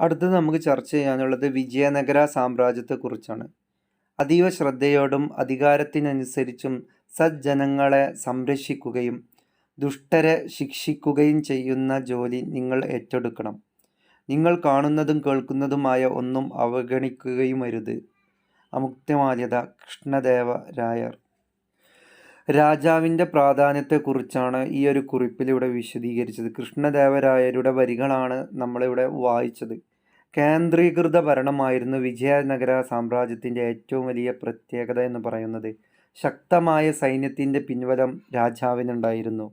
അടുത്തത് നമുക്ക് ചർച്ച ചെയ്യാനുള്ളത് വിജയനഗര സാമ്രാജ്യത്തെക്കുറിച്ചാണ്. അതീവ ശ്രദ്ധയോടും അധികാരത്തിനനുസരിച്ചും സജ്ജനങ്ങളെ സംരക്ഷിക്കുകയും ദുഷ്ടരെ ശിക്ഷിക്കുകയും ചെയ്യുന്ന ജോലി നിങ്ങൾ ഏറ്റെടുക്കണം. നിങ്ങൾ കാണുന്നതും കേൾക്കുന്നതുമായ ഒന്നും അവഗണിക്കുകയുമരുത്. അമുക്തമാര്യത കൃഷ്ണദേവ രായർ. രാജാവിന്റെ പ്രാധാന്യത്തെക്കുറിച്ചാണ് ഈ ഒരു കുറിപ്പിലിവിടെ വിശദീകരിച്ചത്. കൃഷ്ണദേവരായരുടെ വരികളാണ് നമ്മളിവിടെ വായിച്ചത്. കേന്ദ്രീകൃത ഭരണമായിരുന്നു വിജയനഗര സാമ്രാജ്യത്തിന്റെ ഏറ്റവും വലിയ പ്രത്യേകത എന്ന് പറയുന്നത്. ശക്തമായ സൈന്യത്തിന്റെ പിൻവലം രാജാവിനുണ്ടായിരുന്നു.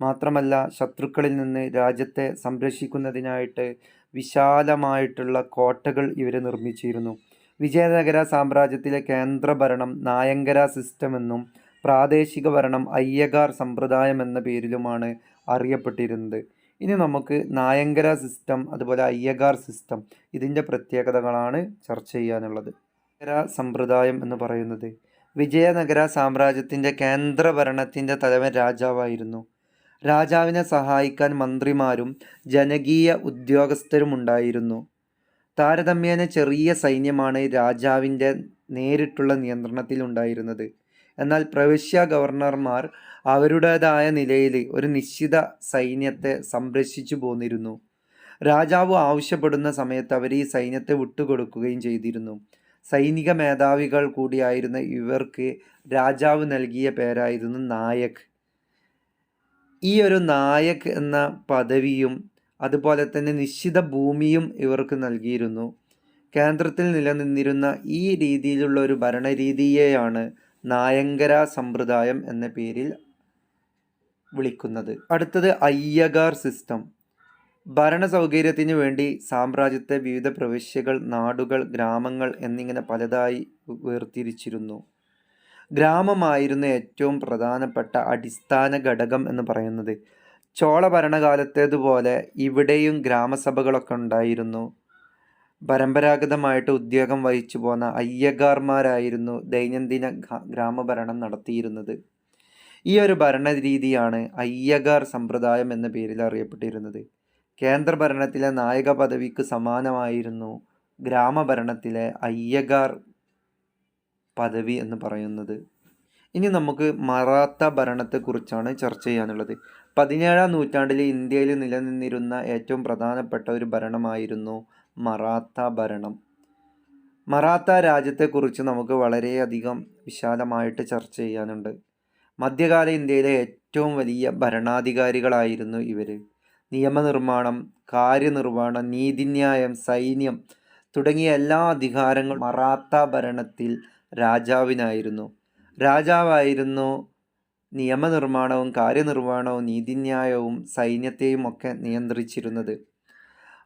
മാത്രമല്ല ശത്രുക്കളിൽ നിന്ന് രാജ്യത്തെ സംരക്ഷിക്കുന്നതിനായിട്ട് വിശാലമായിട്ടുള്ള കോട്ടകൾ ഇവർ നിർമ്മിച്ചിരുന്നു. വിജയനഗര സാമ്രാജ്യത്തിലെ കേന്ദ്രഭരണം നായങ്കര സിസ്റ്റം എന്നും പ്രാദേശിക ഭരണം അയ്യകാർ സമ്പ്രദായം എന്ന പേരിലുമാണ് അറിയപ്പെട്ടിരുന്നത്. ഇനി നമുക്ക് നായങ്കര സിസ്റ്റം അതുപോലെ അയ്യകാർ സിസ്റ്റം ഇതിന്റെ പ്രത്യേകതകളാണ് ചർച്ച ചെയ്യാനുള്ളത്. നഗര സമ്പ്രദായം എന്ന് പറയുന്നത് വിജയനഗര സാമ്രാജ്യത്തിന്റെ കേന്ദ്ര ഭരണത്തിന്റെ തലവൻ രാജാവായിരുന്നു. രാജാവിനെ സഹായിക്കാൻ മന്ത്രിമാരും ജനകീയ ഉദ്യോഗസ്ഥരും ഉണ്ടായിരുന്നു താരതമ്യേന ചെറിയ സൈന്യമാണ് രാജാവിന്റെ നേരിട്ടുള്ള നിയന്ത്രണത്തിൽ ഉണ്ടായിരുന്നത് എന്നാൽ പ്രവിശ്യ ഗവർണർമാർ അവരുടേതായ നിലയിൽ ഒരു നിശ്ചിത സൈന്യത്തെ സംരക്ഷിച്ചു പോന്നിരുന്നു. രാജാവ് ആവശ്യപ്പെടുന്ന സമയത്ത് അവർ ഈ സൈന്യത്തെ വിട്ടുകൊടുക്കുകയും ചെയ്തിരുന്നു. സൈനിക മേധാവികൾ കൂടിയായിരുന്ന ഇവർക്ക് രാജാവ് നൽകിയ പേരായിരുന്നു നായക്. ഈ ഒരു നായക് എന്ന പദവിയും അതുപോലെ തന്നെ നിശ്ചിത ഭൂമിയും ഇവർക്ക് നൽകിയിരുന്നു. കേന്ദ്രത്തിൽ നിലനിന്നിരുന്ന ഈ രീതിയിലുള്ള ഒരു ഭരണരീതിയെയാണ് നായങ്കര സമ്പ്രദായം എന്ന പേരിൽ വിളിക്കുന്നത്. അടുത്തത് അയ്യഗാർ സിസ്റ്റം. ഭരണ സൗകര്യത്തിന് വേണ്ടി സാമ്രാജ്യത്തെ വിവിധ പ്രവിശ്യകൾ നാടുകൾ ഗ്രാമങ്ങൾ എന്നിങ്ങനെ പലതായി വേർതിരിച്ചിരുന്നു. ഗ്രാമമായിരുന്നു ഏറ്റവും പ്രധാനപ്പെട്ട അടിസ്ഥാന ഘടകം എന്ന് പറയുന്നത്. ചോള ഭരണകാലത്തേതുപോലെ ഇവിടെയും ഗ്രാമസഭകളൊക്കെ ഉണ്ടായിരുന്നു. പരമ്പരാഗതമായിട്ട് ഉദ്യോഗം വഹിച്ചു പോന്ന അയ്യഗാർമാരായിരുന്നു ദൈനംദിന ഗ്രാമഭരണം നടത്തിയിരുന്നത്. ഈ ഒരു ഭരണരീതിയാണ് അയ്യഗാർ സമ്പ്രദായം എന്ന പേരിൽ അറിയപ്പെട്ടിരുന്നത്. കേന്ദ്ര ഭരണത്തിലെ നായക പദവിക്ക് സമാനമായിരുന്നു ഗ്രാമഭരണത്തിലെ അയ്യഗാർ പദവി എന്ന് പറയുന്നത്. ഇനി നമുക്ക് മറാത്ത ഭരണത്തെക്കുറിച്ചാണ് ചർച്ച ചെയ്യാനുള്ളത്. പതിനേഴാം നൂറ്റാണ്ടിൽ ഇന്ത്യയിൽ നിലനിന്നിരുന്ന ഏറ്റവും പ്രധാനപ്പെട്ട ഒരു ഭരണമായിരുന്നു മറാത്ത ഭരണം. മറാത്ത രാജ്യത്തെക്കുറിച്ച് നമുക്ക് വളരെയധികം വിശാലമായിട്ട് ചർച്ച ചെയ്യാനുണ്ട്. മധ്യകാല ഇന്ത്യയിലെ ഏറ്റവും വലിയ ഭരണാധികാരികളായിരുന്നു ഇവർ നിയമനിർമ്മാണം കാര്യനിർവഹണം നീതിന്യായം സൈന്യം തുടങ്ങിയ എല്ലാ അധികാരങ്ങളും മറാത്ത ഭരണത്തിൽ രാജാവിനായിരുന്നു. രാജാവായിരുന്നു നിയമനിർമ്മാണവും കാര്യനിർവഹണവും നീതിന്യായവും സൈന്യത്തെയും ഒക്കെ നിയന്ത്രിച്ചിരുന്നത്.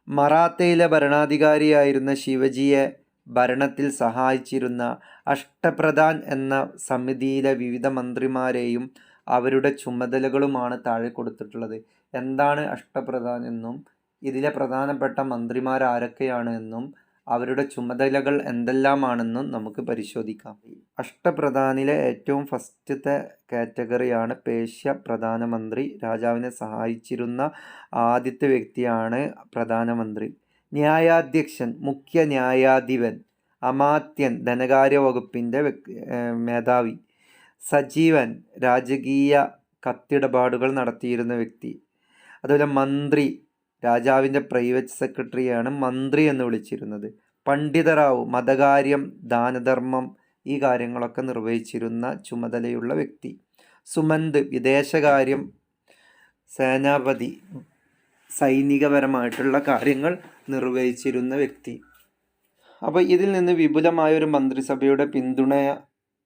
മറാത്തയിലെ ഭരണാധികാരിയായിരുന്ന ശിവജിയെ ഭരണത്തിൽ സഹായിച്ചിരുന്ന അഷ്ടപ്രധാൻ എന്ന സമിതിയിലെ വിവിധ മന്ത്രിമാരെയും അവരുടെ ചുമതലകളുമാണ് താഴെ കൊടുത്തിട്ടുള്ളത്. എന്താണ് അഷ്ടപ്രധാൻ എന്നും ഇതിലെ പ്രധാനപ്പെട്ട മന്ത്രിമാർ ആരൊക്കെയാണ് എന്നും അവരുടെ ചുമതലകൾ എന്തെല്ലാമാണെന്നും നമുക്ക് പരിശോധിക്കാം. അഷ്ടപ്രധാനിലെ ഏറ്റവും ഫസ്റ്റത്തെ കാറ്റഗറിയാണ് പേശ്യ പ്രധാനമന്ത്രി. രാജാവിനെ സഹായിച്ചിരുന്ന ആദ്യത്തെ വ്യക്തിയാണ് പ്രധാനമന്ത്രി. ന്യായാധ്യക്ഷൻ മുഖ്യ ന്യായാധിപൻ അമാത്യൻ ധനകാര്യ വകുപ്പിന്റെ മേധാവി. സജീവൻ രാജകീയ കത്തിടപാടുകൾ നടത്തിയിരുന്ന വ്യക്തി. അതുപോലെ മന്ത്രി രാജാവിന്റെ പ്രൈവറ്റ് സെക്രട്ടറിയാണ് മന്ത്രി എന്ന് വിളിച്ചിരുന്നത്. പണ്ഡിതറാവു മതകാര്യം ദാനധർമ്മം ഈ കാര്യങ്ങളൊക്കെ നിർവഹിച്ചിരുന്ന ചുമതലയുള്ള വ്യക്തി. സുമന്ത് വിദേശകാര്യം സേനാപതി സൈനികപരമായിട്ടുള്ള കാര്യങ്ങൾ നിർവഹിച്ചിരുന്ന വ്യക്തി. അപ്പോൾ ഇതിൽ നിന്ന് വിപുലമായ ഒരു മന്ത്രിസഭയുടെ പിന്തുണ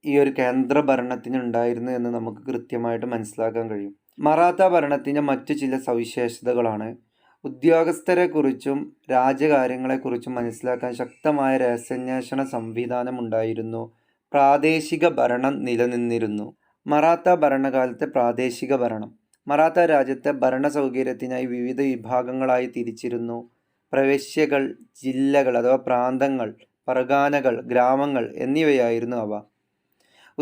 ഈ ഒരു കേന്ദ്ര ഭരണത്തിന് ഉണ്ടായിരുന്നു എന്ന് നമുക്ക് കൃത്യമായിട്ട് മനസ്സിലാക്കാൻ കഴിയും. മറാത്ത ഭരണത്തിന്റെ മറ്റു ചില സവിശേഷതകളാണ് ഉദ്യോഗസ്ഥരെക്കുറിച്ചും രാജ്യകാര്യങ്ങളെക്കുറിച്ചും മനസ്സിലാക്കാൻ ശക്തമായ രഹസ്യാന്വേഷണ സംവിധാനം ഉണ്ടായിരുന്നു പ്രാദേശിക ഭരണം നിലനിന്നിരുന്നു. മറാത്ത ഭരണകാലത്തെ പ്രാദേശിക ഭരണം. മറാത്ത രാജ്യത്തെ ഭരണ സൗകര്യത്തിനായി വിവിധ വിഭാഗങ്ങളായി തിരിച്ചിരുന്നു. പ്രവിശ്യകൾ ജില്ലകൾ അഥവാ പ്രാന്തങ്ങൾ പർഗാനകൾ ഗ്രാമങ്ങൾ എന്നിവയായിരുന്നു അവ.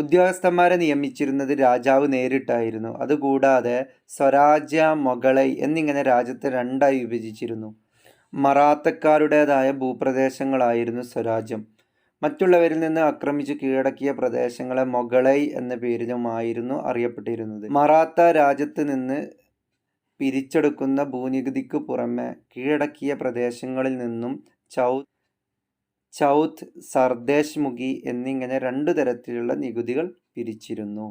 ഉദ്യോഗസ്ഥന്മാരെ നിയമിച്ചിരുന്നത് രാജാവ് നേരിട്ടായിരുന്നു. അതുകൂടാതെ സ്വരാജ്യ മൊഗളൈ എന്നിങ്ങനെ രാജ്യത്തെ രണ്ടായി വിഭജിച്ചിരുന്നു. മറാത്തക്കാരുടേതായ ഭൂപ്രദേശങ്ങളായിരുന്നു സ്വരാജ്യം. മറ്റുള്ളവരിൽ നിന്ന് ആക്രമിച്ചു കീഴടക്കിയ പ്രദേശങ്ങളെ മൊഗളൈ എന്ന പേരിലുമായിരുന്നു അറിയപ്പെട്ടിരുന്നത്. മറാത്ത രാജ്യത്ത് നിന്ന് പിരിച്ചെടുക്കുന്ന ഭൂനികുതിക്കു പുറമെ കീഴടക്കിയ പ്രദേശങ്ങളിൽ നിന്നും ചൗ ചൗത്ത് സർദേശ് മുഖി എന്നിങ്ങനെ രണ്ടു തരത്തിലുള്ള നികുതികൾ പിരിച്ചിരുന്നു.